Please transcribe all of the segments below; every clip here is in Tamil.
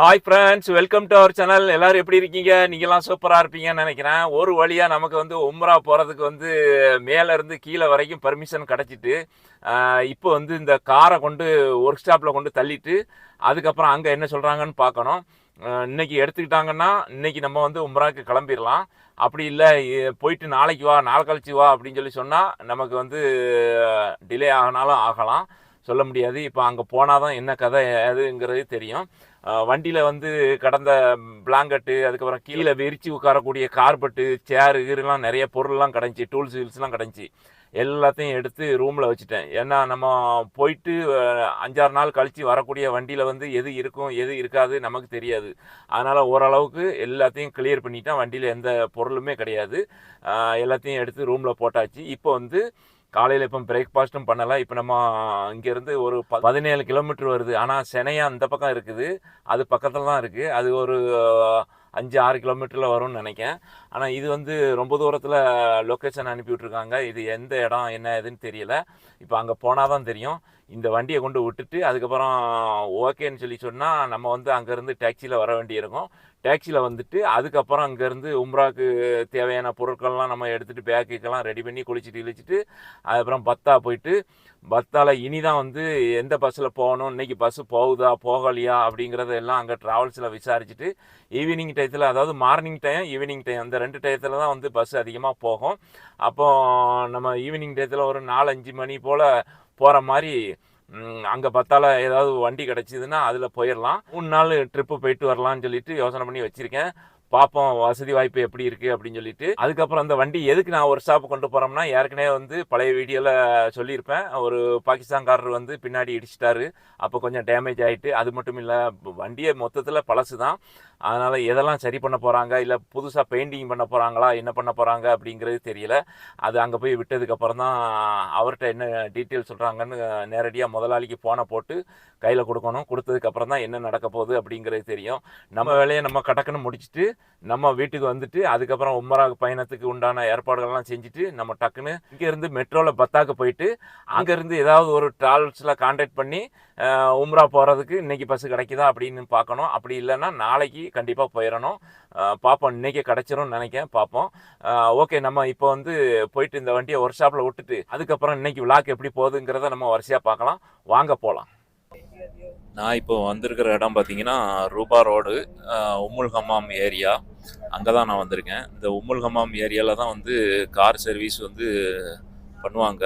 Hi friends welcome to our channel எல்லாரும் எப்படி இருக்கீங்க? நீங்களாம் சூப்பராக இருப்பீங்கன்னு நினைக்கிறேன். ஒரு வழியாக நமக்கு வந்து உம்ரா போகிறதுக்கு வந்து மேலேருந்து கீழே வரைக்கும் பர்மிஷன் கிடச்சிட்டு இப்போ வந்து இந்த காரை கொண்டு ஒர்க் ஷாப்பில் கொண்டு தள்ளிட்டு அதுக்கப்புறம் அங்கே என்ன சொல்கிறாங்கன்னு பார்க்கணும். இன்றைக்கி இன்னைக்கு எடுத்துக்கிட்டாங்கன்னா இன்னைக்கு நம்ம வந்து உம்ராவுக்கு கிளம்பிடலாம். அப்படி இல்லை போயிட்டு நாளைக்கு வா நாள் கழிச்சு வா அப்படின்னு சொல்லி சொன்னால் நமக்கு வந்து டிலே ஆகினாலும் ஆகலாம். சொல்ல முடியாது. இப்போ அங்கே போனால் தான் என்ன கதை எதுங்கிறது தெரியும். வண்டியில் வந்து கடந்த பிளாங்கெட்டு அதுக்கப்புறம் கீழே விரித்து உட்காரக்கூடிய கார்பெட்டு சேரு கீருலாம் நிறைய பொருள்லாம் கிடஞ்சி டூல்ஸ் வீல்ஸ்லாம் கிடஞ்சி எல்லாத்தையும் எடுத்து ரூமில் வச்சுட்டேன். ஏன்னா நம்ம போயிட்டு அஞ்சாறு நாள் கழித்து வரக்கூடிய வண்டியில் வந்து எது இருக்கும் எது இருக்காது நமக்கு தெரியாது. அதனால் ஓரளவுக்கு எல்லாத்தையும் கிளியர் பண்ணிட்டேன். வண்டியில் எந்த பொருளுமே கிடையாது. எல்லாத்தையும் எடுத்து ரூமில் போட்டாச்சு. இப்போ வந்து காலையில் இப்போ பிரேக்ஃபாஸ்ட்டும் பண்ணலை. இப்போ நம்ம இங்கேருந்து ஒரு ப பதினேழு கிலோமீட்டர் வருது. ஆனால் சென்னையா அந்த பக்கம் இருக்குது. அது பக்கத்தில் தான் இருக்குது அது ஒரு அஞ்சு ஆறு கிலோமீட்டரில் வரும்னு நினைக்கிறேன். ஆனால் இது வந்து ரொம்ப தூரத்தில் லொக்கேஷன் அனுப்பி விட்ருக்காங்க இது எந்த இடம் என்ன ஏதுன்னு தெரியல. இப்போ அங்கே போனால் தான் தெரியும். இந்த வண்டியை கொண்டு விட்டுட்டு அதுக்கப்புறம் ஓகேன்னு சொல்லி சொன்னால் நம்ம வந்து அங்கேருந்து டாக்ஸியில் வர வேண்டியிருக்கும் டாக்ஸியில் வந்துட்டு அதுக்கப்புறம் அங்கேருந்து உம்ராக்கு தேவையான பொருட்கள்லாம் நம்ம எடுத்துகிட்டு பேக்குக்கெல்லாம் ரெடி பண்ணி குளிச்சுட்டு இழிச்சிட்டு அதுக்கப்புறம் பத்தா போயிட்டு பத்தால இனி தான் வந்து எந்த பஸ்ஸில் போகணும் இன்னைக்கு பஸ்ஸு போகுதா போகலையா அப்படிங்கிறத எல்லாம் அங்கே ட்ராவல்ஸில் விசாரிச்சுட்டு ஈவினிங் டயத்தில் அதாவது மார்னிங் டைம் ஈவினிங் டைம் அந்த ரெண்டு டயத்தில் தான் வந்து பஸ் அதிகமாக போகும். அப்போது நம்ம ஈவினிங் டயத்தில் ஒரு நாலு அஞ்சு மணி போல் போகிற மாதிரி அங்கே பார்த்தால ஏதாவது வண்டி கிடச்சிதுன்னா அதில் போயிடலாம் மூணு நாள் ட்ரிப்பு போயிட்டு வரலாம்னு சொல்லிட்டு யோசனை பண்ணி வச்சுருக்கேன். பார்ப்போம் வசதி வாய்ப்பு எப்படி இருக்குது அப்படின்னு சொல்லிட்டு. அதுக்கப்புறம் அந்த வண்டி எதுக்கு நான் ஒரு ஸ்டாப் கொண்டு போகிறோம்னா ஏற்கனவே வந்து பழைய வீடியோவில் சொல்லியிருப்பேன். ஒரு பாகிஸ்தான்காரர் வந்து பின்னாடி இடிச்சிட்டாரு. அப்போ கொஞ்சம் டேமேஜ் ஆகிட்டு அது மட்டும் இல்லை வண்டியை மொத்தத்தில் பழசு தான் அதனால் எதெல்லாம் சரி பண்ண போகிறாங்க இல்லை புதுசாக பெயிண்டிங் பண்ண போகிறாங்களா என்ன பண்ண போகிறாங்க அப்படிங்கிறது தெரியல. அது அங்கே போய் விட்டதுக்கப்புறம் தான் அவர்கிட்ட என்ன டீட்டெயில் சொல்கிறாங்கன்னு நேரடியாக முதலாளிக்கு ஃபோனை போட்டு கையில் கொடுக்கணும். கொடுத்ததுக்கப்புறம் தான் என்ன நடக்க போகுது அப்படிங்கிறது தெரியும். நம்ம வேலையை நம்ம கடக்குன்னு முடிச்சுட்டு நம்ம வீட்டுக்கு வந்துட்டு அதுக்கப்புறம் உம்மரா பயணத்துக்கு உண்டான ஏற்பாடுகள்லாம் செஞ்சுட்டு நம்ம டக்குன்னு இங்கேருந்து மெட்ரோவில் பத்தாக்கு போயிட்டு அங்கேருந்து ஏதாவது ஒரு ட்ராவல்ஸில் காண்டாக்ட் பண்ணி உம்ரா போகிறதுக்கு இன்றைக்கி பஸ்ஸு கிடைக்குதா அப்படின்னு பார்க்கணும். அப்படி இல்லைன்னா நாளைக்கு கண்டிப்பாக போயிடணும். பார்ப்போம் இன்னைக்கு கிடைச்சிரும்னு நினைக்கிறேன். பார்ப்போம் ஓகே நம்ம இப்போ வந்து போயிட்டு இந்த வண்டியை ஒர்க் ஷாப்பில் விட்டுட்டு அதுக்கப்புறம் இன்னைக்கு விளாக் எப்படி போகுதுங்கிறத நம்ம வரிசையாக பார்க்கலாம். வாங்க போகலாம் நான் இப்போ வந்திருக்கிற இடம் பார்த்தீங்கன்னா ரூபா ரோடு உம்முல் ஹமாம் ஏரியா. அங்கே தான் நான் வந்திருக்கேன். இந்த உம்முல் ஹமாம் ஏரியாவில் தான் வந்து கார் சர்வீஸ் வந்து பண்ணுவாங்க.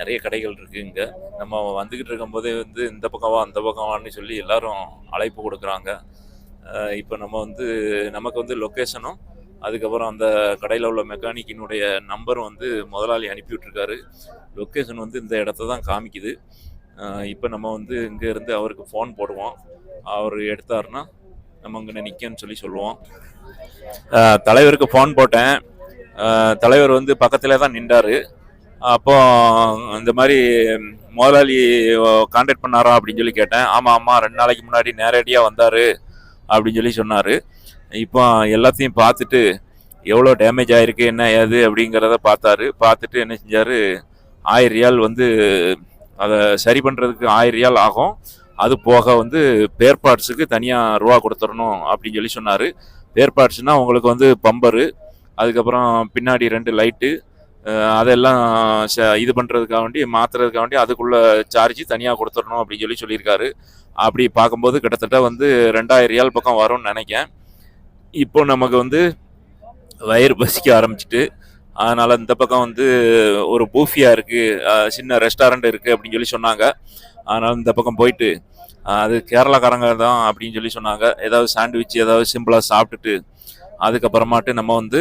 நிறைய கடைகள் இருக்குது இங்கே. நம்ம வந்துக்கிட்டு இருக்கும்போதே வந்து இந்த பக்கவா அந்த பக்கம் வான்னு சொல்லி எல்லாரும் அழைப்பு கொடுக்குறாங்க. இப்போ நம்ம வந்து நமக்கு வந்து லொக்கேஷனும் அதுக்கப்புறம் அந்த கடையில் உள்ள மெக்கானிக்கினுடைய நம்பரும் வந்து முதலாளி அனுப்பி விட்ருக்காரு லொக்கேஷன் வந்து இந்த இடத்த தான் காமிக்குது. இப்போ நம்ம வந்து இங்கேருந்து அவருக்கு ஃபோன் போடுவோம். அவர் எடுத்தாருன்னா நம்ம இங்கே நிற்கன்னு சொல்லி சொல்லுவோம். தலைவருக்கு ஃபோன் போட்டேன். தலைவர் வந்து பக்கத்தில் தான் நின்றாரு. அப்போ இந்த மாதிரி முதலாளி கான்டாக்ட் பண்ணாரா அப்படின்னு சொல்லி கேட்டேன். ஆமாம் ஆமாம் ரெண்டு நாளைக்கு முன்னாடி நேரடியாக வந்தார் அப்படின்னு சொல்லி சொன்னார். இப்போ எல்லாத்தையும் பார்த்துட்டு எவ்வளோ டேமேஜ் ஆகிருக்கு என்ன ஏது அப்படிங்கிறத பார்த்தாரு. பார்த்துட்டு என்ன செஞ்சார்? ஆயிரம் ரியால் வந்து அதை சரி பண்ணுறதுக்கு ஆயிரம் ரியால் ஆகும். அது போக வந்து பேர் பார்ட்ஸுக்கு தனியாக ரூபா கொடுத்துடணும் அப்படின்னு சொல்லி சொன்னார். பேர் பார்ட்ஸ்னால் உங்களுக்கு வந்து பம்பரு அதுக்கப்புறம் பின்னாடி ரெண்டு லைட்டு அதெல்லாம் ச- இது பண்ணுறதுக்காக வேண்டி மாற்றுறதுக்காக வேண்டி அதுக்குள்ளே சார்ஜ் தனியாக கொடுத்துடணும் அப்படின்னு சொல்லி சொல்லியிருக்காரு. அப்படி பார்க்கும்போது கிட்டத்தட்ட வந்து ரெண்டாயிரம் ரியால் பக்கம் வரும்னு நினைக்கேன் இப்போ நமக்கு வந்து வயிறு பசிக்க ஆரம்பிச்சிட்டு அதனால் இந்த பக்கம் வந்து ஒரு பூஃபியா இருக்குது சின்ன ரெஸ்டாரண்ட் இருக்குது அப்படின்னு சொல்லி சொன்னாங்க. அதனால் இந்த பக்கம் போயிட்டு அது கேரளாக்காரங்க தான் அப்படின்னு சொல்லி சொன்னாங்க. ஏதாவது சாண்ட்விச் ஏதாவது சிம்பிளாக சாப்பிட்டுட்டு அதுக்கப்புறமாட்டு நம்ம வந்து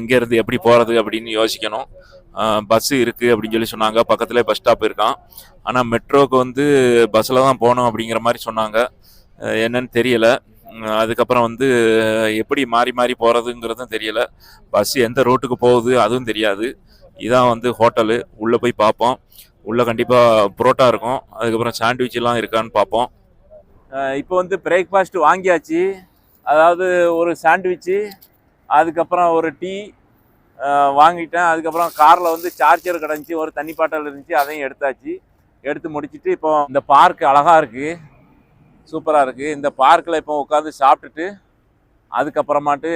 இங்கேருந்து எப்படி போகிறது அப்படின்னு யோசிக்கணும். பஸ்ஸு இருக்குது அப்படின்னு சொல்லி சொன்னாங்க. பக்கத்துலேயே பஸ் ஸ்டாப் இருக்கான். ஆனால் மெட்ரோவுக்கு வந்து பஸ்ஸில் தான் போகணும் அப்படிங்கிற மாதிரி சொன்னாங்க. என்னன்னு தெரியலை. அதுக்கப்புறம் வந்து எப்படி மாறி மாறி போகிறதுங்கிறதும் தெரியலை. பஸ் எந்த ரோட்டுக்கு போகுது அதுவும் தெரியாது. இதான் வந்து ஹோட்டலு உள்ளே போய் பார்ப்போம். உள்ளே கண்டிப்பாக புரோட்டா இருக்கும். அதுக்கப்புறம் சாண்ட்விச் எல்லாம் இருக்கான்னு பார்ப்போம். இப்போ வந்து பிரேக்ஃபாஸ்ட் வாங்கியாச்சு. அதாவது ஒரு சாண்ட்விட்சு அதுக்கப்புறம் ஒரு டீ வாங்கிட்டேன். அதுக்கப்புறம் காரில் வந்து சார்ஜர் கிடந்துச்சு. ஒரு தண்ணி பாட்டல் இருந்துச்சு. அதையும் எடுத்தாச்சு. எடுத்து முடிச்சிட்டு இப்போ இந்த பார்க் அழகாக இருக்குது சூப்பராக இருக்குது இந்த பார்க்கில் இப்போ உட்காந்து சாப்பிட்டுட்டு அதுக்கப்புறமாட்டு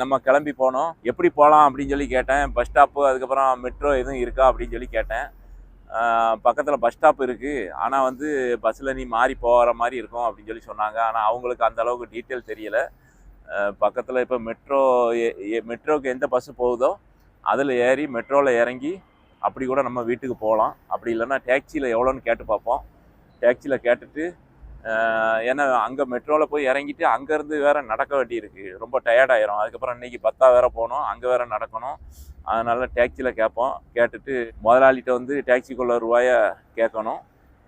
நம்ம கிளம்பி போனோம். எப்படி போகலாம் அப்படின்னு சொல்லி கேட்டேன். பஸ் ஸ்டாப்பு அதுக்கப்புறம் மெட்ரோ எதுவும் இருக்கா அப்படின்னு சொல்லி கேட்டேன். பக்கத்தில் பஸ் ஸ்டாப் இருக்குது ஆனால் வந்து பஸ்ஸில் நீ மாறி போகிற மாதிரி இருக்கும் அப்படின்னு சொல்லி சொன்னாங்க. ஆனால் அவங்களுக்கு அந்த அளவுக்கு டீட்டெயில் தெரியலை. பக்கத்தில் இப்போ மெட்ரோ மெட்ரோக்கு எந்த பஸ்ஸு போகுதோ அதில் ஏறி மெட்ரோவில் இறங்கி அப்படி கூட நம்ம வீட்டுக்கு போகலாம் அப்படி இல்லைன்னா டேக்ஸியில் எவ்வளோன்னு கேட்டு பார்ப்போம். டேக்ஸியில் கேட்டுட்டு ஏன்னா அங்கே மெட்ரோவில் போய் இறங்கிட்டு அங்கேருந்து வேற நடக்க வேண்டியிருக்கு. ரொம்ப டயர்ட் ஆயிரும். அதுக்கப்புறம் இன்னைக்கு பத்தா வேற போகணும் அங்கே வேற நடக்கணும். அதனால டேக்ஸியில் கேட்போம். கேட்டுட்டு முதலாளிகிட்ட வந்து டேக்ஸிக்குள்ள ரூபாயை கேட்கணும்.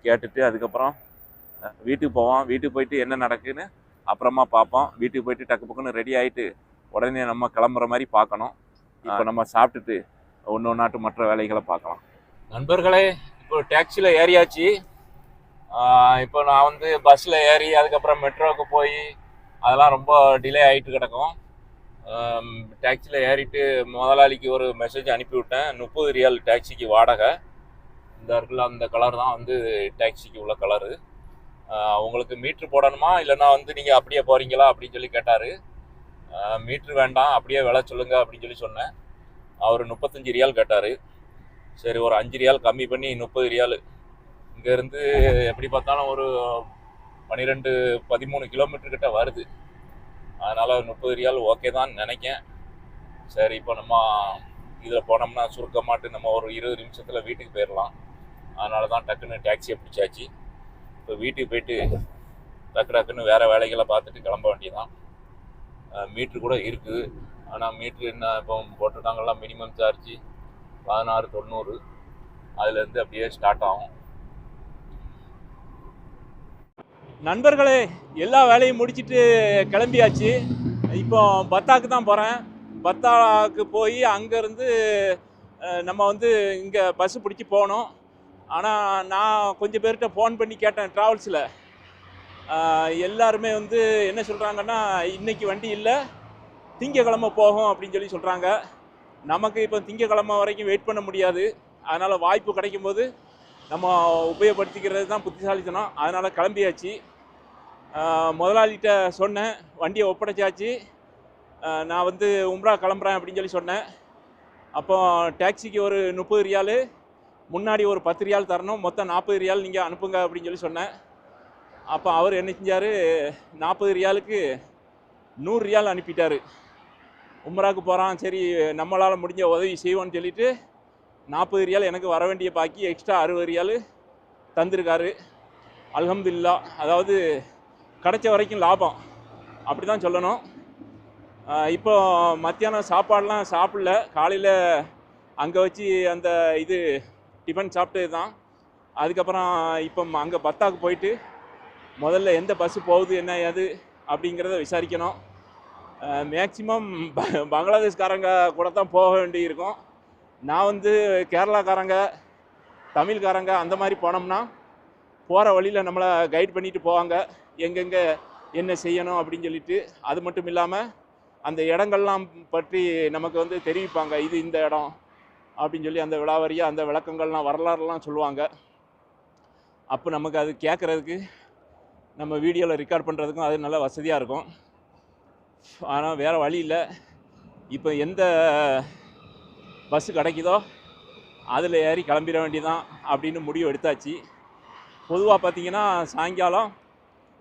கேட்டுட்டு அதுக்கப்புறம் வீட்டுக்கு போவோம். வீட்டுக்கு போயிட்டு என்ன நடக்குன்னு அப்புறமா பார்ப்போம். வீட்டுக்கு போயிட்டு டக்கு பக்குன்னு ரெடி ஆகிட்டு உடனே நம்ம கிளம்புற மாதிரி பார்க்கணும். இப்போ நம்ம சாப்பிட்டுட்டு ஒன்று ஒன்றாட்டு மற்ற வேலைகளை பார்க்கலாம். நண்பர்களே இப்போ டேக்ஸியில் ஏறியாச்சு. இப்போ நான் வந்து பஸ்ஸில் ஏறி அதுக்கப்புறம் மெட்ரோவுக்கு போய் அதெல்லாம் ரொம்ப டிலே ஆகிட்டு கிடக்கும். டேக்ஸியில் ஏறிட்டு முதலாளிக்கு ஒரு மெசேஜ் அனுப்பிவிட்டேன். முப்பது ரியால் டேக்ஸிக்கு வாடகை. இந்த இருக்குல்ல அந்த கலர் தான் வந்து டேக்ஸிக்கு உள்ள கலரு உங்களுக்கு மீட்ரு போடணுமா? இல்லைன்னா வந்து நீங்கள் அப்படியே போகிறீங்களா அப்படின்னு சொல்லி கேட்டார். மீட்ரு வேண்டாம். அப்படியே விலை சொல்லுங்கள் அப்படின்னு சொல்லி சொன்னேன். அவர் முப்பத்தஞ்சு ரியால் கேட்டார். சரி ஒரு அஞ்சு ரியால் கம்மி பண்ணி முப்பது ரியால் இங்கேருந்து எப்படி பார்த்தாலும் ஒரு பன்னிரெண்டு பதிமூணு கிலோமீட்டர் கிட்ட வருது. அதனால் முப்பது ரியால் ஓகே தான் நினைக்கேன். சரி இப்போ நம்ம இதில் போனோம்னா சுருக்கமாட்டு நம்ம ஒரு இருபது நிமிஷத்தில் வீட்டுக்கு போயிடலாம் அதனால தான் டக்குன்னு டாக்ஸியை பிடிச்சாச்சு. இப்போ வீட்டுக்கு போயிட்டு டக்கு டக்குன்னு வேறு வேலைகளை பார்த்துட்டு கிளம்ப வேண்டியதான் மீட்ரு கூட இருக்குது. ஆனால் மீட்ரு என்ன இப்போ போட்டிருக்காங்கலாம் மினிமம் சார்ஜ் பதினாறு தொண்ணூறு. அதுலேருந்து அப்படியே ஸ்டார்ட் ஆகும். நண்பர்களே எல்லா வேலையும் முடிச்சிட்டு கிளம்பியாச்சு. இப்போ பத்தாக்கு தான் போகிறேன் பத்தாக்கு போய் அங்கேருந்து நம்ம வந்து இங்கே பஸ்ஸு பிடிச்சி போகணும். ஆனால் நான் கொஞ்சம் பேர்கிட்ட ஃபோன் பண்ணி கேட்டேன் ட்ராவல்ஸில் எல்லாருமே வந்து என்ன சொல்கிறாங்கன்னா இன்றைக்கி வண்டி இல்லை. திங்கக்கிழமை போகும் அப்படின்னு சொல்லி சொல்கிறாங்க நமக்கு இப்போ திங்கக்கிழமை வரைக்கும் வெயிட் பண்ண முடியாது. அதனால் வாய்ப்பு கிடைக்கும்போது நம்ம உபயோகப்படுத்திக்கிறது தான் புத்திசாலித்தனம். அதனால் கிளம்பியாச்சு. முதலாளிகிட்ட சொன்னேன் வண்டியை ஒப்படைச்சாச்சு. நான் வந்து உம்ரா கிளம்புறேன் அப்படின்னு சொல்லி சொன்னேன். அப்போ டாக்ஸிக்கு ஒரு முப்பது ரியாலு முன்னாடி ஒரு பத்து ரியால் தரணும் மொத்தம் நாற்பது ரியால் நீங்கள் அனுப்புங்க அப்படின்னு சொல்லி சொன்னேன். அப்போ அவர் என்ன செஞ்சார் நாற்பது ரியாலுக்கு நூறு ரியால் அனுப்பிட்டாரு. உம்ராவுக்கு போகிறான் சரி நம்மளால் முடிஞ்ச உதவி செய்வோம்னு சொல்லிட்டு நாற்பது ரியால் எனக்கு வர வேண்டிய பாக்கி எக்ஸ்ட்ரா அறுபது ரியால் தந்திருக்காரு. அலமதுல்லா அதாவது கிடைச்ச வரைக்கும் லாபம். அப்படி தான் சொல்லணும் இப்போ மத்தியானம் சாப்பாடெலாம் சாப்பிடல. காலையில் அங்கே வச்சு அந்த இது டிஃபன் சாப்பிட்டது தான் அதுக்கப்புறம் இப்போ அங்கே பத்தாக்கு போயிட்டு முதல்ல எந்த பஸ்ஸு போகுது என்ன ஏது அப்படிங்கிறத விசாரிக்கணும். மேக்சிமம் பங்களாதேஷ்காரங்க கூட தான் போக வேண்டியிருக்கும். நான் வந்து கேரளாக்காரங்க தமிழ்காரங்க அந்த மாதிரி போனோம்னா போகிற வழியில் நம்மளை கைட் பண்ணிட்டு போவாங்க. எங்கெங்கே என்ன செய்யணும் அப்படின்னு சொல்லிட்டு அது மட்டும் இல்லாமல் அந்த இடங்கள்லாம் பற்றி நமக்கு வந்து தெரிவிப்பாங்க. இது இந்த இடம் அப்படின்னு சொல்லி அந்த விழாவரியாக அந்த விளக்கங்கள்லாம் வரலாறுலாம் சொல்லுவாங்க. அப்போ நமக்கு அது கேட்குறதுக்கு நம்ம வீடியோவில் ரெக்கார்ட் பண்ணுறதுக்கும் அது நல்ல வசதியாக இருக்கும். ஆனால் வேறு வழி இல்லை. இப்போ எந்த பஸ்ஸு கிடைக்குதோ அதில் ஏறி கிளம்பிட வேண்டியதான் அப்படின்னு முடிவு எடுத்தாச்சு. பொதுவாக பார்த்தீங்கன்னா சாயங்காலம்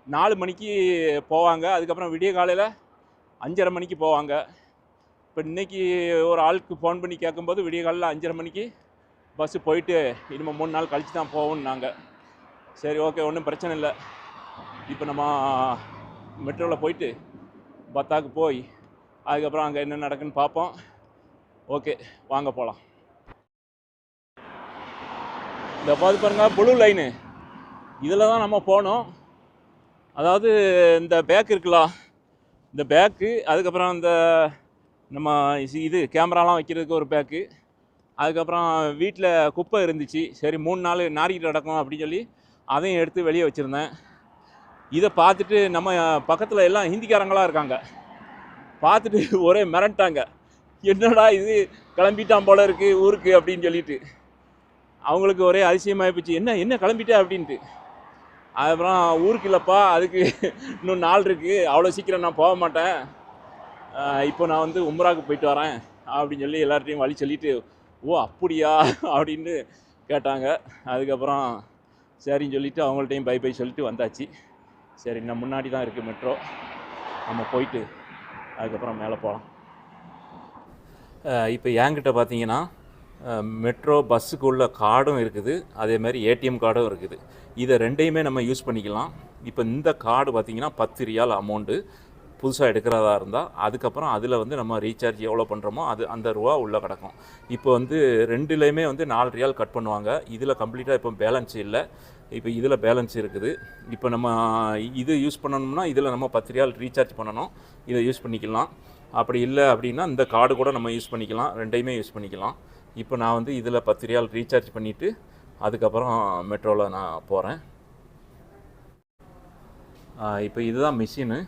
நாலு மணிக்கு போவாங்க. அதுக்கப்புறம் விடிய காலையில் அஞ்சரை மணிக்கு போவாங்க. இப்போ இன்னைக்கு ஒரு ஆளுக்கு ஃபோன் பண்ணி கேட்கும்போது விடிய காலையில் அஞ்சரை மணிக்கு பஸ்ஸு போயிட்டு இனிமேல் மூணு நாள் கழித்து தான் போவோம்னாங்க. சரி ஓகே ஒன்றும் பிரச்சனை இல்லை. இப்போ நம்ம மெட்ரோவில் போயிட்டு பத்தாக்கு போய் அதுக்கப்புறம் அங்கே என்ன நடக்குன்னு பார்ப்போம் ஓகே வாங்க போகலாம் இந்த பார்த்து பாருங்க ப்ளூ லைனு இதில் தான் நம்ம போனோம். அதாவது இந்த பேக் இருக்குல்ல இந்த பேக்கு அதுக்கப்புறம் இந்த நம்ம இது கேமராலாம் வைக்கிறதுக்கு ஒரு பேக்கு. அதுக்கப்புறம் வீட்டில் குப்பை இருந்துச்சு. சரி மூணு நாள் நாரிக்கிட்டு கிடக்கும் அப்படின்னு சொல்லி அதையும் எடுத்து வெளியே வச்சுருந்தேன். இதை பார்த்துட்டு நம்ம பக்கத்தில் எல்லாம் ஹிந்திக்காரங்களாக இருக்காங்க. பார்த்துட்டு ஒரே மிரண்டாங்க. என்னடா இது கிளம்பிட்டான் போல இருக்குது ஊருக்கு அப்படின்னு சொல்லிட்டு. அவங்களுக்கு ஒரே அதிசயமாகி போச்சு என்ன என்ன கிளம்பிட்ட? அப்படின்ட்டு. அதுக்கப்புறம் ஊருக்கு இல்லைப்பா அதுக்கு இன்னும் நாள் இருக்குது அவ்வளோ சீக்கிரம் நான் போக மாட்டேன். இப்போ நான் வந்து உம்ராவுக்கு போயிட்டு வரேன். அப்படின்னு சொல்லி எல்லார்ட்டையும் வழி சொல்லிட்டு ஓ அப்படியா? அப்படின்னு கேட்டாங்க. அதுக்கப்புறம் சரின்னு சொல்லிவிட்டு அவங்கள்ட்டையும் பை பை சொல்லிட்டு வந்தாச்சு. சரி இன்னும் முன்னாடி தான் இருக்குது மெட்ரோ நம்ம போயிட்டு அதுக்கப்புறம் மேலே போகலாம். இப்போ என்கிட்ட பார்த்தீங்கன்னா மெட்ரோ பஸ்ஸுக்கு உள்ள கார்டும் இருக்குது. அதே மாதிரி ஏடிஎம் கார்டும் இருக்குது. இதை ரெண்டையுமே நம்ம யூஸ் பண்ணிக்கலாம். இப்போ இந்த கார்டு பார்த்தீங்கன்னா பத்து ரியால் அமௌண்ட்டு புதுசாக எடுக்கிறதா இருந்தால் அதுக்கப்புறம் அதில் வந்து நம்ம ரீசார்ஜ் எவ்வளோ பண்ணுறோமோ அது அந்த ரூபா உள்ளே கிடக்கும். இப்போ வந்து ரெண்டுலேயுமே வந்து நாலு ரியால் கட் பண்ணுவாங்க. இதில் கம்ப்ளீட்டாக இப்போ பேலன்ஸ் இல்லை. இப்போ இதில் பேலன்ஸ் இருக்குது. இப்போ நம்ம இது யூஸ் பண்ணணும்னா இதில் நம்ம பத்து ரியால் ரீசார்ஜ் பண்ணணும். இதை யூஸ் பண்ணிக்கலாம். அப்படி இல்லை அப்படின்னா இந்த கார்டு கூட நம்ம யூஸ் பண்ணிக்கலாம். ரெண்டையுமே யூஸ் பண்ணிக்கலாம். இப்போ நான் வந்து இதில் பத்து ரியால் ரீசார்ஜ் பண்ணிவிட்டு அதுக்கப்புறம் மெட்ரோவில் நான் போகிறேன். இப்போ இதுதான் மிஷினு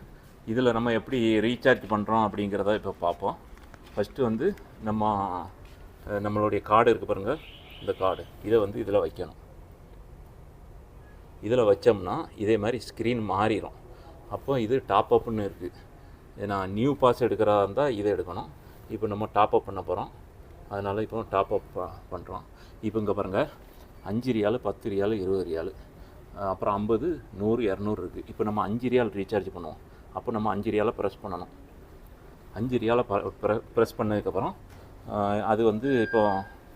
இதில் நம்ம எப்படி ரீசார்ஜ் பண்ணுறோம் அப்படிங்கிறத இப்போ பார்ப்போம். ஃபஸ்ட்டு வந்து நம்ம நம்மளுடைய கார்டு இருக்குது பாருங்கள் இந்த கார்டு இதை வந்து இதில் வைக்கணும். இதில் வச்சோம்னா இதே மாதிரி ஸ்க்ரீன் மாறிடும் அப்போ இது டாப் அப்னு இருக்குது நான் நியூ பாஸ் எடுக்கிறதா இருந்தால் இதை எடுக்கணும். இப்போ நம்ம டாப் அப் பண்ண போகிறோம். அதனால் இப்போ டாப் அப் பண்ணுறோம் இப்போ இங்கே பாருங்கள் அஞ்சு ரியாலு பத்து ரியாலு இருபது ரியாலு. அப்புறம் ஐம்பது நூறு இரநூறு இருக்குது இப்போ நம்ம அஞ்சு ரியால் ரீசார்ஜ் பண்ணுவோம். அப்போ நம்ம அஞ்சு ரியாலை ப்ரெஸ் பண்ணணும். அஞ்சு ரியாலை ப்ரெஸ் பண்ணதுக்கப்புறம் அது வந்து இப்போ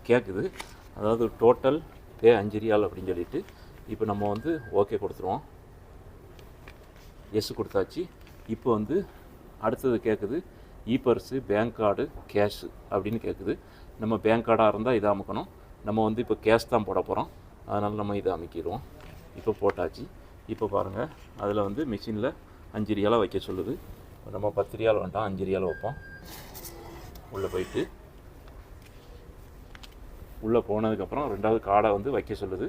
கேட்குது அதாவது டோட்டல் பே அஞ்சு ரியால் அப்படின்னு சொல்லிட்டு இப்போ நம்ம வந்து ஓகே கொடுத்துருவோம். எஸ் கொடுத்தாச்சு. இப்போ வந்து அடுத்தது கேட்குது e purse bank card cash அப்படின்னு கேட்குது நம்ம பேங்க் கார்டாக இருந்தால் இதை அமுக்கணும். நம்ம வந்து இப்போ கேஷ் தான் போட போகிறோம் அதனால் நம்ம இதை அமைக்கிடுவோம். இப்போ போட்டாச்சு. இப்போ பாருங்கள் அதில் வந்து மிஷினில் அஞ்சு ரியாலாக வைக்க சொல்லுது. நம்ம பத்து ரியால் வேண்டாம் அஞ்சு ரியால் வைப்போம். உள்ளே போயிட்டு உள்ளே போனதுக்கப்புறம் ரெண்டாவது கார்டை வந்து வைக்க சொல்லுது.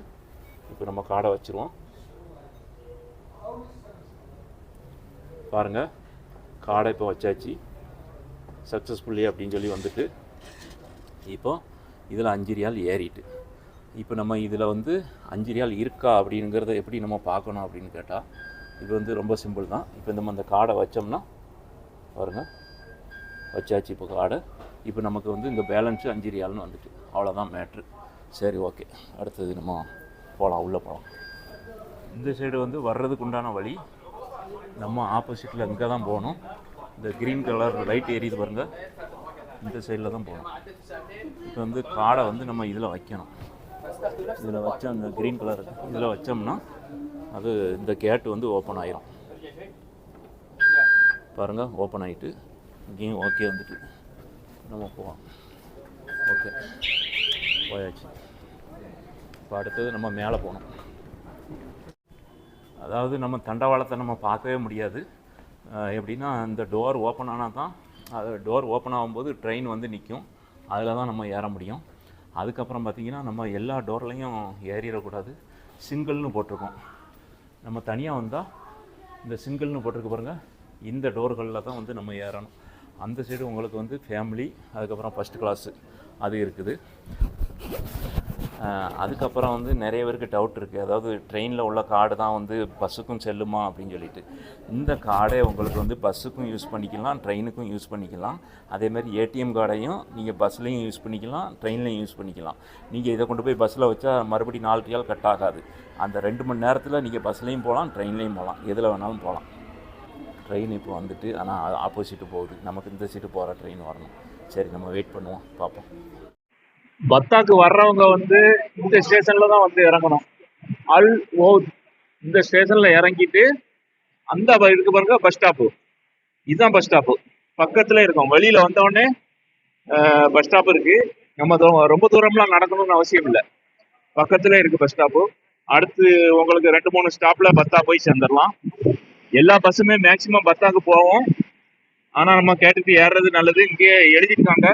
இப்போ நம்ம கார்டை வச்சுருவோம். பாருங்கள் கார்டை இப்போ வச்சாச்சு. சக்ஸஸ்ஃபுல்லி அப்படின்னு சொல்லி வந்துட்டு இப்போ இதில் அஞ்சு ரியால் ஏறிட்டு. இப்போ நம்ம இதில் வந்து அஞ்சு ரியால் இருக்கா அப்படிங்கிறத எப்படி நம்ம பார்க்கணும் அப்படின்னு கேட்டால் இது வந்து ரொம்ப சிம்பிள் தான். இப்போ நம்ம அந்த கார்டை வச்சோம்னா பாருங்கள் வச்சாச்சு இப்போ கார்டை இப்போ நமக்கு வந்து இந்த பேலன்ஸு அஞ்சு ரியால்னு வந்துட்டு. அவ்வளோதான் மேட்ரு. சரி ஓகே. அடுத்தது நம்ம போகலாம் உள்ளே போகலாம். இந்த சைடு வந்து வர்றதுக்கு உண்டான வழி நம்ம ஆப்போசிட்டில் இங்கே தான் போகணும். இந்த க்ரீன் கலர் லைட் எரியுது பாருங்கள் இந்த சைடில் தான் போகணும். இப்போ வந்து காடை வந்து நம்ம இதில் வைக்கணும். இதில் வச்ச அந்த க்ரீன் கலர் இதில் வச்சோம்னா அது இந்த கேட்டு வந்து ஓப்பன் ஆயிரும். பாருங்கள் ஓப்பன் ஆகிட்டு இங்கேயும் ஓகே வந்துட்டு நம்ம போவோம் ஓகே போயாச்சு. இப்போ அடுத்தது நம்ம மேலே போகணும். அதாவது நம்ம தண்டவாளத்தை நம்ம பார்க்கவே முடியாது. எப்படின்னா இந்த டோர் ஓப்பன் ஆனால் தான் அது டோர் ஓப்பன் ஆகும்போது ட்ரெயின் வந்து நிற்கும் அதில் தான் நம்ம ஏற முடியும். அதுக்கப்புறம் பார்த்திங்கன்னா நம்ம எல்லா டோர்லையும் ஏறிடக்கூடாது. சிங்கிள்னு போட்டிருக்கோம். நம்ம தனியாக வந்தால் இந்த சிங்கிள்னு போட்டிருக்கு பாருங்கள் இந்த டோர்களில் தான் வந்து நம்ம ஏறணும். அந்த சைடு உங்களுக்கு வந்து ஃபேமிலி அதுக்கப்புறம் ஃபஸ்ட் கிளாஸு அது இருக்குது. அதுக்கப்புறம் வந்து நிறைய பேருக்கு டவுட் இருக்குது அதாவது ட்ரெயினில் உள்ள கார்டு தான் வந்து பஸ்ஸுக்கும் செல்லுமா அப்படின்னு சொல்லிட்டு. இந்த கார்டை உங்களுக்கு வந்து பஸ்ஸுக்கும் யூஸ் பண்ணிக்கலாம் ட்ரெயினுக்கும் யூஸ் பண்ணிக்கலாம். அதேமாதிரி ஏடிஎம் கார்டையும் நீங்கள் பஸ்லேயும் யூஸ் பண்ணிக்கலாம் ட்ரெயின்லையும் யூஸ் பண்ணிக்கலாம். நீங்கள் இதை கொண்டு போய் பஸ்ஸில் வச்சா மறுபடியும் நாலு ரியால் கட் ஆகாது. அந்த ரெண்டு மணி நேரத்தில் நீங்கள் பஸ்லேயும் போகலாம் ட்ரெயின்லேயும் போகலாம் எதில் வேணாலும் போகலாம் ட்ரெயின் இப்போ வந்துட்டு ஆனால் ஆப்போசிட்டு போகுது. நமக்கு இந்த சீட்டு போகிற ட்ரெயின் வரணும். சரி நம்ம வெயிட் பண்ணுவோம். பார்ப்போம். பத்தாக்கு வர்றவங்க வந்து இந்த ஸ்டேஷன்ல தான் வந்து இறங்கணும். அல் ஓத் இந்த ஸ்டேஷன்ல இறங்கிட்டு அந்த இருக்கு பாருங்க பஸ் ஸ்டாப்பு இதுதான் பஸ் ஸ்டாப்பு பக்கத்துல இருக்கும். வெளியில வந்தவொடனே பஸ் ஸ்டாப் இருக்கு. நம்ம ரொம்ப தூரம்லாம் நடக்கணும்னு அவசியம் இல்லை. பக்கத்துல இருக்கு பஸ் ஸ்டாப்பு அடுத்து உங்களுக்கு ரெண்டு மூணு ஸ்டாப்ல பத்தா போய் சேர்ந்துடலாம். எல்லா பஸ்ஸுமே மேக்சிமம் பத்தாக்கு போவோம். ஆனா நம்ம கேட்டுட்டு ஏறுறது நல்லது. இங்கே எழுதிருக்காங்க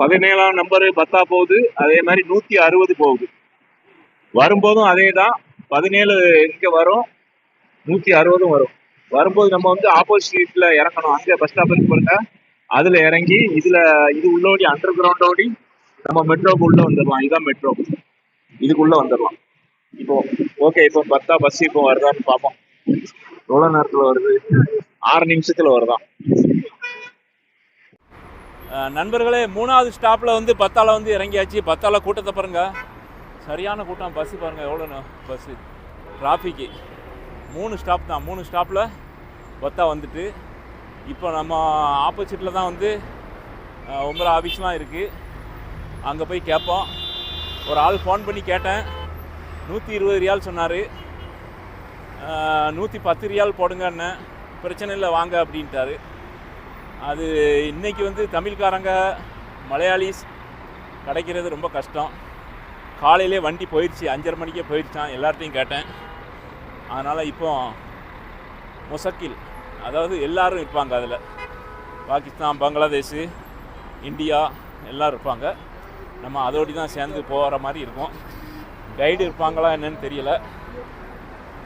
பதினேழாம் நம்பரு பத்தா போகுது. அதே மாதிரி நூத்தி அறுபது போகுது. வரும்போதும் அதே தான் பதினேழு எங்க வரும்? நூத்தி அறுபதும் வரும். வரும்போது நம்ம வந்து ஆப்போசிட்ல இறங்கணும். அங்க பஸ் ஸ்டாப் இருக்கு பாருங்க. அதுல இறங்கி இதுல இது உள்ளோடி அண்டர் கிரவுண்ட் ஓடி நம்ம மெட்ரோக்கு உள்ள வந்துடலாம். இதுதான் மெட்ரோ இதுக்குள்ள வந்துடலாம். இப்போ ஓகே இப்போ பத்தா பஸ் இப்போ வருதான்னு பார்ப்போம். எவ்வளோ நேரத்தில் வருது? ஆறு நிமிஷத்தில் வருதான் நண்பர்களே மூணாவது ஸ்டாப்பில் வந்து பத்தால வந்து இறங்கியாச்சு. பத்தால கூட்டத்தை பாருங்கள் சரியான கூட்டம். பஸ்ஸு பாருங்கள் எவ்வளோண்ணா பஸ்ஸு டிராஃபிக்கு மூணு ஸ்டாப் தான். மூணு ஸ்டாப்பில் பத்தா வந்துட்டு. இப்போ நம்ம ஆப்போசிட்டில் தான் வந்து அஹ், உமரா ஆஃபீஸ்லாம் இருக்குது அங்கே போய் கேட்போம். ஒரு ஆள் ஃபோன் பண்ணி கேட்டேன். நூற்றி இருபது ரியால் சொன்னார். நூற்றி பத்து ரியால் போடுங்கன்னு பிரச்சனை இல்லை வாங்க அப்படின்ட்டாரு. அது இன்னைக்கு வந்து தமிழ்காரங்க மலையாளிஸ் கிடைக்கிறது ரொம்ப கஷ்டம். காலையிலே வண்டி போயிடுச்சு அஞ்சரை மணிக்கே போயிடுச்சான் எல்லார்ட்டையும் கேட்டேன். அதனால் இப்போ முசக்கில் அதாவது எல்லோரும் இருப்பாங்க அதில். பாகிஸ்தான் பங்களாதேஷ் இந்தியா எல்லோரும் இருப்பாங்க. நம்ம அதோடி தான் சேர்ந்து போகிற மாதிரி இருக்கும். கைடு இருப்பாங்களா என்னன்னு தெரியல.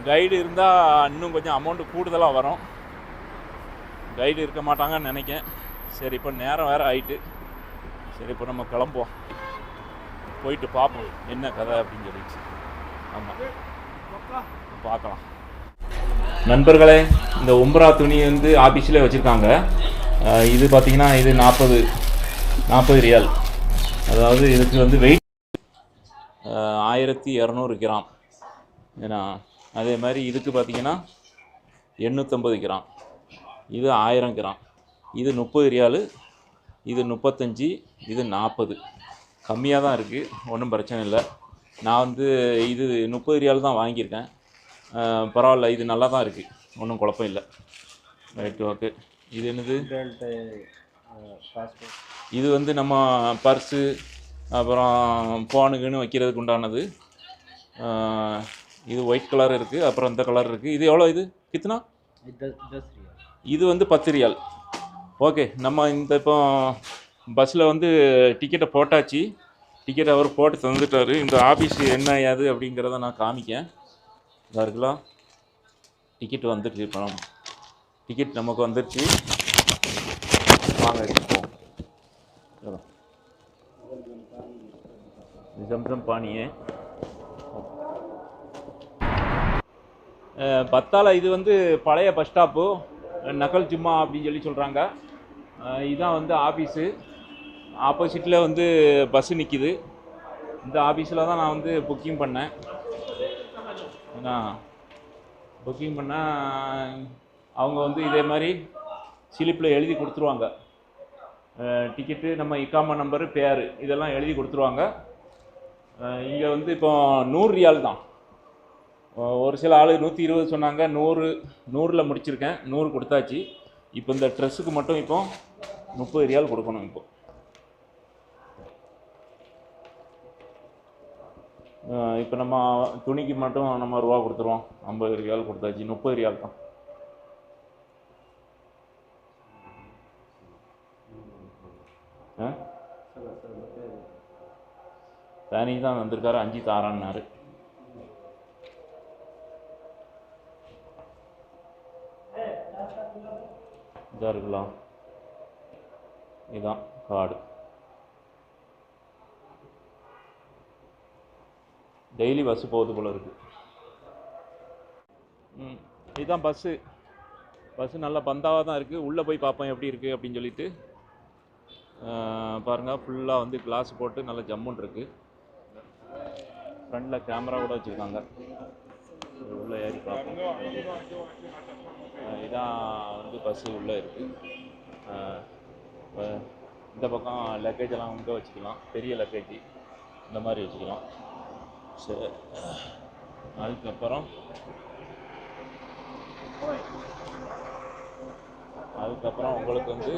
கைடு இருந்தால் இன்னும் கொஞ்சம் அமௌண்ட்டு கூடுதலாக வரும். கைடு இருக்க மாட்டாங்கன்னு நினைக்கேன். சரி இப்போ நேரம் வேறு ஆயிட்டு. சரி இப்போ நம்ம கிளம்புவோம். போயிட்டு பார்ப்போம் என்ன கதை அப்படின்னு சொல்லிடுச்சு ஆமாம் பார்க்கலாம். நண்பர்களே இந்த உம்ரா துணி வந்து ஆஃபீஸில் வச்சுருக்காங்க. இது பார்த்தீங்கன்னா இது நாற்பது நாற்பது ரியால். அதாவது இதுக்கு வந்து வெயிட் ஆயிரத்தி இரநூறு கிராம். ஏன்னா அதே மாதிரி இதுக்கு பார்த்தீங்கன்னா எண்ணூற்றம்பது கிராம். இது ஆயிரம் கிராம். இது முப்பது ரியாலு இது முப்பத்தஞ்சு இது நாற்பது கம்மியாக தான் இருக்குது ஒன்றும் பிரச்சனை இல்லை. நான் வந்து இது முப்பது ரியால் தான் வாங்கியிருக்கேன். பரவாயில்ல இது நல்லா தான் இருக்குது ஒன்றும் குழப்பம் இல்லை. ரைட் ஓகே இது என்னது? இது வந்து நம்ம பர்ஸு அப்புறம் ஃபோனுக்குன்னு வைக்கிறதுக்கு உண்டானது. இது ஒயிட் கலர் இருக்குது அப்புறம் இந்த கலர் இருக்குது இது எவ்வளோ இது? கித்தனா? இது வந்து பத்து ஓகே நம்ம இந்த இப்போ பஸ்ஸில் வந்து டிக்கெட்டை போட்டாச்சு. டிக்கெட்டை அவர் போட்டு தந்துட்டார். இந்த ஆஃபீஸ் என்ன ஏது அப்படிங்கிறத நான் காமிக்கேன் இதாருங்களா டிக்கெட் வந்துடுச்சு பணம் டிக்கெட் நமக்கு வந்துடுச்சு. வாங்க ஜம்சம் பாணியே. பத்தால இது வந்து பழைய பஸ் ஸ்டாப்பு நகல் ஜும்மா அப்படின்னு சொல்லி சொல்கிறாங்க இதுதான் வந்து ஆஃபீஸு ஆப்போசிட்டில் வந்து பஸ்ஸு நிற்கிது இந்த ஆஃபீஸில் தான் நான் வந்து புக்கிங் பண்ணேன். புக்கிங் பண்ணால் அவங்க வந்து இதே மாதிரி சிலிப்பில் எழுதி கொடுத்துருவாங்க. டிக்கெட்டு நம்ம இக்காமா நம்பரு பேர் இதெல்லாம் எழுதி கொடுத்துருவாங்க. இங்கே வந்து இப்போ நூறு ரியால் தான். ஒரு சில ஆள் நூற்றி இருபது சொன்னாங்க நூறு நூறில் முடிச்சிருக்கேன் நூறு கொடுத்தாச்சு இப்போ இந்த ட்ரெஸ்ஸுக்கு மட்டும் இப்போ முப்பது ரியால் கொடுக்கணும் இப்போ இப்போ நம்ம துணிக்கு மட்டும் நம்ம ரூபா கொடுத்துருவோம் ஐம்பது ரியால் கொடுத்தாச்சு முப்பது ரியால் தான் பேனிக்கு தான் வந்திருக்காரு அஞ்சு தாரான்னாரு இதாக இருக்கலாம் இதான் கார்டு டெய்லி பஸ்ஸு போகுது போல இருக்கு. ம் இதுதான் பஸ்ஸு பஸ்ஸு நல்லா பந்தாவாக தான் இருக்குது உள்ளே போய் பார்ப்போம் எப்படி இருக்குது அப்படின்னு சொல்லிட்டு பாருங்கள் ஃபுல்லாக வந்து கிளாஸ் போட்டு நல்லா ஜம்முன் இருக்குது ஃப்ரண்டில் கேமரா கூட வச்சுருக்காங்க. உள்ளே ஏறி பார்ப்போம். இதான் வந்து பஸ்ஸு உள்ளே இருக்குது இந்த பக்கம் லக்கேஜ் எல்லாம் இங்கே வச்சுக்கலாம். பெரிய லக்கேஜ் இந்த மாதிரி வச்சுக்கலாம். சரி. அதுக்கப்புறம் அதுக்கப்புறம் உங்களுக்கு வந்து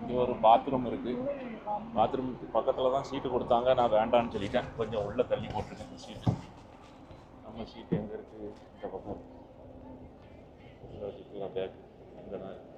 இங்கே ஒரு பாத்ரூம் இருக்குது பாத்ரூமுக்கு பக்கத்தில் தான் சீட்டு கொடுத்தாங்க. நான் வேண்டான்னு சொல்லிட்டேன். கொஞ்சம் உள்ளே தள்ளி போட்டிருக்கேன் சீட்டு நம்ம சீட்டு எங்கே இருக்குது இந்த பக்கம் உள்ள வச்சுக்கலாம் பேக் அங்கே தான் இருக்கு